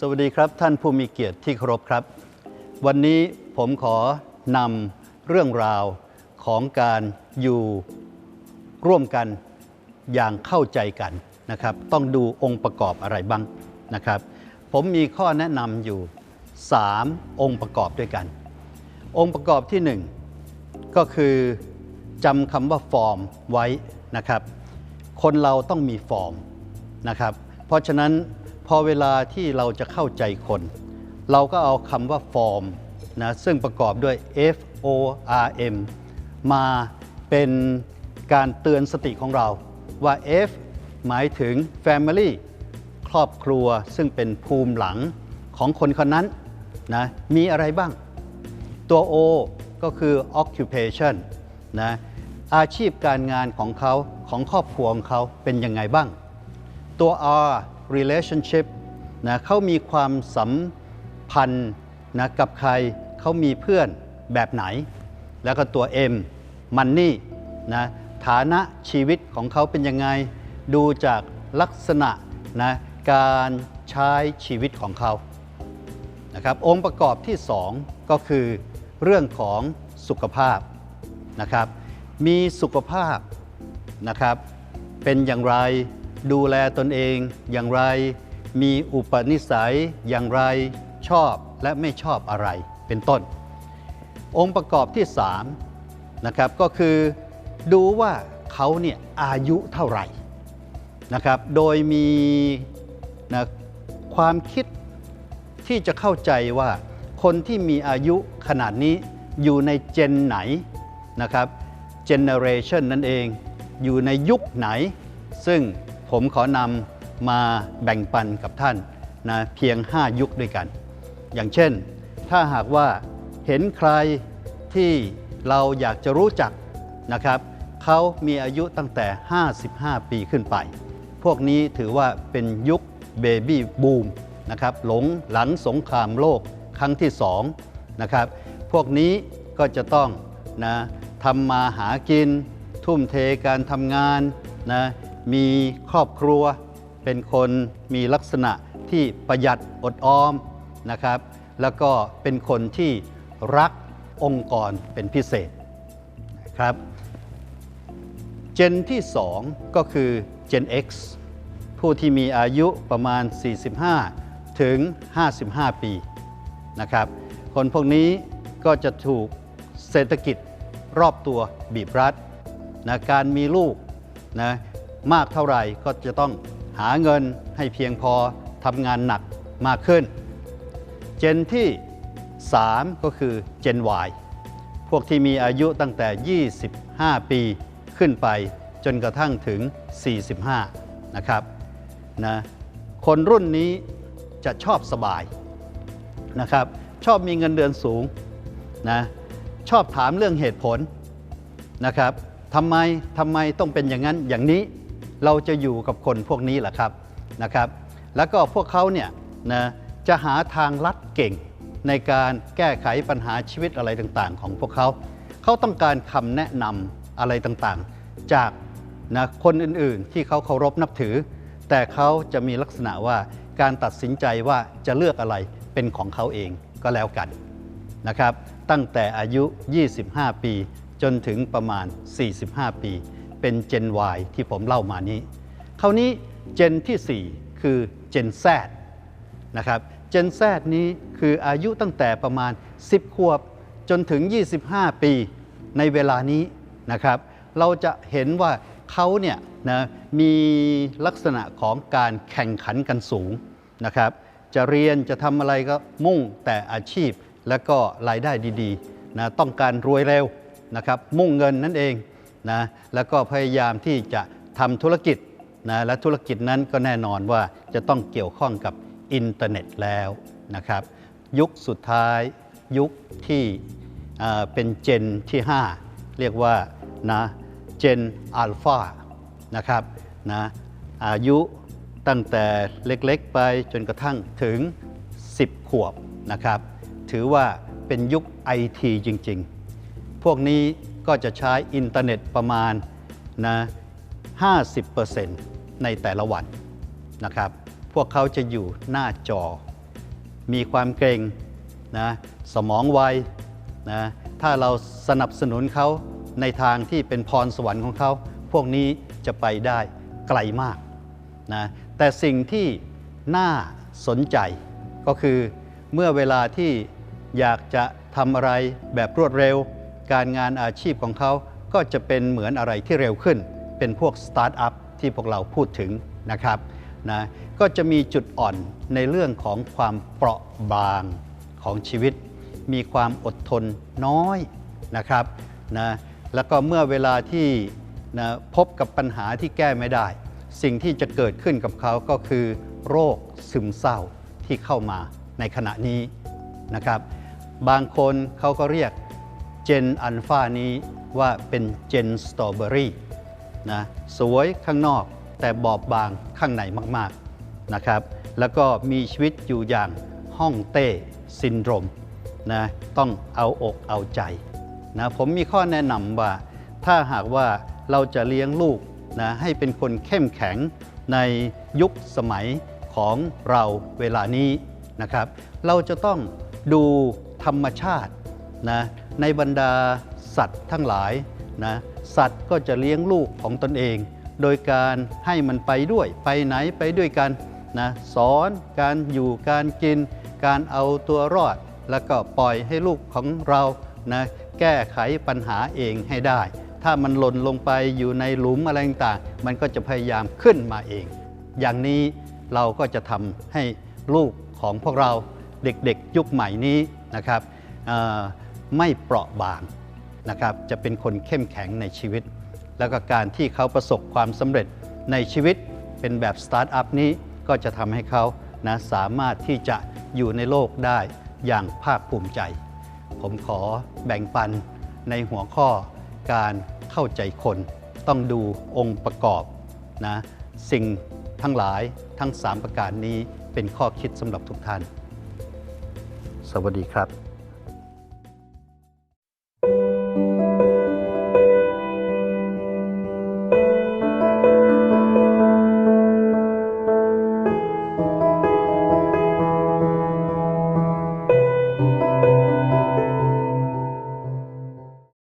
สวัสดีครับท่านผู้มีเกียรติที่เคารพครับ วันนี้ผมขอนำเรื่องราวของการอยู่ร่วมกันอย่างเข้าใจกันนะครับ ต้องดูองค์ประกอบอะไรบ้างนะครับ ผมมีข้อแนะนำอยู่ 3 องค์ประกอบด้วยกัน องค์ประกอบที่ 1 ก็คือจำคำว่าฟอร์มไว้นะครับ คนเราต้องมีฟอร์มนะครับ เพราะฉะนั้น พอเวลาที่เราจะเข้าใจคน เราก็เอาคำว่าฟอร์มนะซึ่งประกอบด้วย F O R M มาเป็นการเตือนสติของเราว่า F หมายถึง Family ครอบครัวซึ่งเป็นภูมิหลังของคนคนนั้นนะมีอะไรบ้าง ตัว O ก็คือ occupation นะอาชีพการงานของเขาของครอบครัวของเขาเป็นยังไงบ้าง ตัว R relationship นะเขามีความสัมพันธ์นะกับใครเขามีเพื่อนแบบไหน แล้วก็ตัว M money นะฐานะชีวิตของเขาเป็นยังไง ดูจากลักษณะนะการใช้ชีวิตของเขานะครับองค์ประกอบที่ 2 ก็คือ เรื่องของสุขภาพนะครับมีสุขภาพนะครับเป็นอย่างไร ดูแลตนเองอย่างไร มีอุปนิสัยอย่างไรชอบและไม่ชอบอะไรเป็นต้น องค์ประกอบที่3นะครับก็คือดูว่าเขาเนี่ยอายุเท่าไหร่นะครับโดยมีนะความคิดที่จะเข้าใจว่าคนที่มีอายุขนาดนี้อยู่ในเจนไหนนะครับ generation นั่นเอง อยู่ในยุคไหน ซึ่ง ผมขอนำมาแบ่งปันกับท่านนะเพียง 5 ยุคด้วยกัน อย่างเช่น ถ้าหากว่าเห็นใครที่เราอยากจะรู้จักนะครับเขามีอายุตั้งแต่ 55 ปีขึ้นไป พวกนี้ถือว่าเป็นยุคเบบี้บูมนะครับหลงหลังสงครามโลกครั้งที่2นะครับพวกนี้ก็จะต้องนะทำมาหากิน ทุ่มเทการทำงานนะ มีครอบครัว เป็นคนมีลักษณะที่ประหยัดอดออมนะครับ แล้วก็เป็นคนที่รักองค์กรเป็นพิเศษนะครับ เจนที่ 2 ก็คือ Gen X ผู้ที่มีอายุประมาณ 45 ถึง 55 ปีนะครับ คนพวกนี้ก็จะถูกเศรษฐกิจรอบตัวบีบรัดนะการมีลูกนะ มากเท่าไหร่ก็จะต้องหาเงินให้เพียงพอทำงานหนักมากขึ้น เจนที่ 3 ก็คือ Gen Y พวกที่มีอายุตั้งแต่ 25 ปีขึ้นไปจนกระทั่งถึง 45 นะครับนะคนรุ่นนี้จะชอบสบายนะครับ ชอบมีเงินเดือนสูงนะชอบถามเรื่องเหตุผลนะครับทำไมทำไมต้องเป็นอย่างนั้นอย่างนี้ เราจะอยู่กับคนพวกนี้แหละครับนะครับ แล้วก็พวกเขาเนี่ยนะจะหาทางลัดเก่งในการแก้ไขปัญหาชีวิตอะไรต่างๆ ของพวกเขา เขาต้องการคำแนะนำอะไรต่างๆ จากนะคนอื่นๆ ที่เขาเคารพนับถือ แต่เขาจะมีลักษณะว่าการตัดสินใจว่าจะเลือกอะไรเป็นของเขาเองก็แล้วกันนะครับ ตั้งแต่อายุ 25 ปีจนถึงประมาณ 45 ปี เป็น Gen Y ที่ผมเล่ามานี้ คราวนี้เจนที่ 4 คือ Gen Z นะครับ Gen Z นี้คืออายุตั้งแต่ประมาณ 10 ขวบจนถึง 25 ปีในเวลานี้นะครับ เราจะเห็นว่าเขาเนี่ยนะมีลักษณะของการแข่งขันกันสูงนะครับ จะเรียนจะทำอะไรก็มุ่งแต่อาชีพและก็รายได้ดีๆนะต้องการรวยเร็วนะครับมุ่งเงินนั่นเอง นะแล้วก็พยายามที่จะทำธุรกิจนะและธุรกิจนั้นก็แน่นอนว่าจะต้องเกี่ยวข้องกับอินเทอร์เน็ตแล้วนะครับ ยุคสุดท้ายยุคที่เป็นเจนที่ 5 เรียกว่านะเจนอัลฟานะครับนะอายุตั้งแต่เล็กๆไปจนกระทั่งถึง 10 ขวบนะครับ ถือว่าเป็นยุคไอทีจริงๆ พวกนี้ก็จะใช้อินเทอร์เน็ตประมาณนะ50%ในแต่ละวันนะครับ พวกเขาจะอยู่หน้าจอ มีความเกรงนะสมองไวนะถ้าเราสนับสนุนเขาในทางที่เป็นพรสวรรค์ของเขา พวกนี้จะไปได้ไกลมากนะแต่สิ่งที่น่าสนใจก็คือเมื่อเวลาที่อยากจะทำอะไรแบบรวดเร็ว การงานอาชีพของเขาก็จะเป็นเหมือนอะไรที่เร็วขึ้น เป็นพวกสตาร์ทอัพที่พวกเราพูดถึงนะครับนะก็จะมีจุดอ่อนในเรื่องของความเปราะบางของชีวิต มีความอดทนน้อยนะครับนะแล้วก็เมื่อเวลาที่นะพบกับปัญหาที่แก้ไม่ได้ สิ่งที่จะเกิดขึ้นกับเขาก็คือ โรคซึมเศร้าที่เข้ามาในขณะนี้นะครับ บางคนเขาก็เรียก เจนอัลฟานี้ว่าเป็นเจนสตรอเบอรี่นะสวยข้างนอกแต่บอบบางข้างในมากๆนะครับ แล้วก็มีชีวิตอยู่อย่างห้องเต้ซินโดรมนะต้องเอาอกเอาใจนะผมมีข้อแนะนำว่า ถ้าหากว่าเราจะเลี้ยงลูกนะให้เป็นคนเข้มแข็งในยุคสมัยของเราเวลานี้นะครับ เราจะต้องดูธรรมชาติ นะในบรรดาสัตว์ทั้งหลายนะสัตว์ก็จะเลี้ยงลูกของตนเอง โดยการให้มันไปด้วยไปไหนไปด้วยกันนะสอนการอยู่การกิน การเอาตัวรอด แล้วก็ปล่อยให้ลูกของเรานะแก้ไขปัญหาเองให้ได้ ถ้ามันหล่นลงไปอยู่ในหลุมอะไรต่างๆ มันก็จะพยายามขึ้นมาเอง อย่างนี้เราก็จะทำให้ลูกของพวกเราเด็กๆ ยุคใหม่นี้นะครับ ไม่เปราะบางนะครับจะเป็นคนเข้มแข็งในชีวิต แล้วก็การที่เขาประสบความสำเร็จในชีวิตเป็นแบบสตาร์ทอัพนี้ก็จะทำให้เขานะสามารถที่จะอยู่ในโลกได้อย่างภาคภูมิใจ ผมขอแบ่งปันในหัวข้อการเข้าใจคน ต้องดูองค์ประกอบนะสิ่งทั้งหลายทั้ง 3 ประการนี้เป็นข้อคิดสำหรับทุกท่าน สวัสดีครับ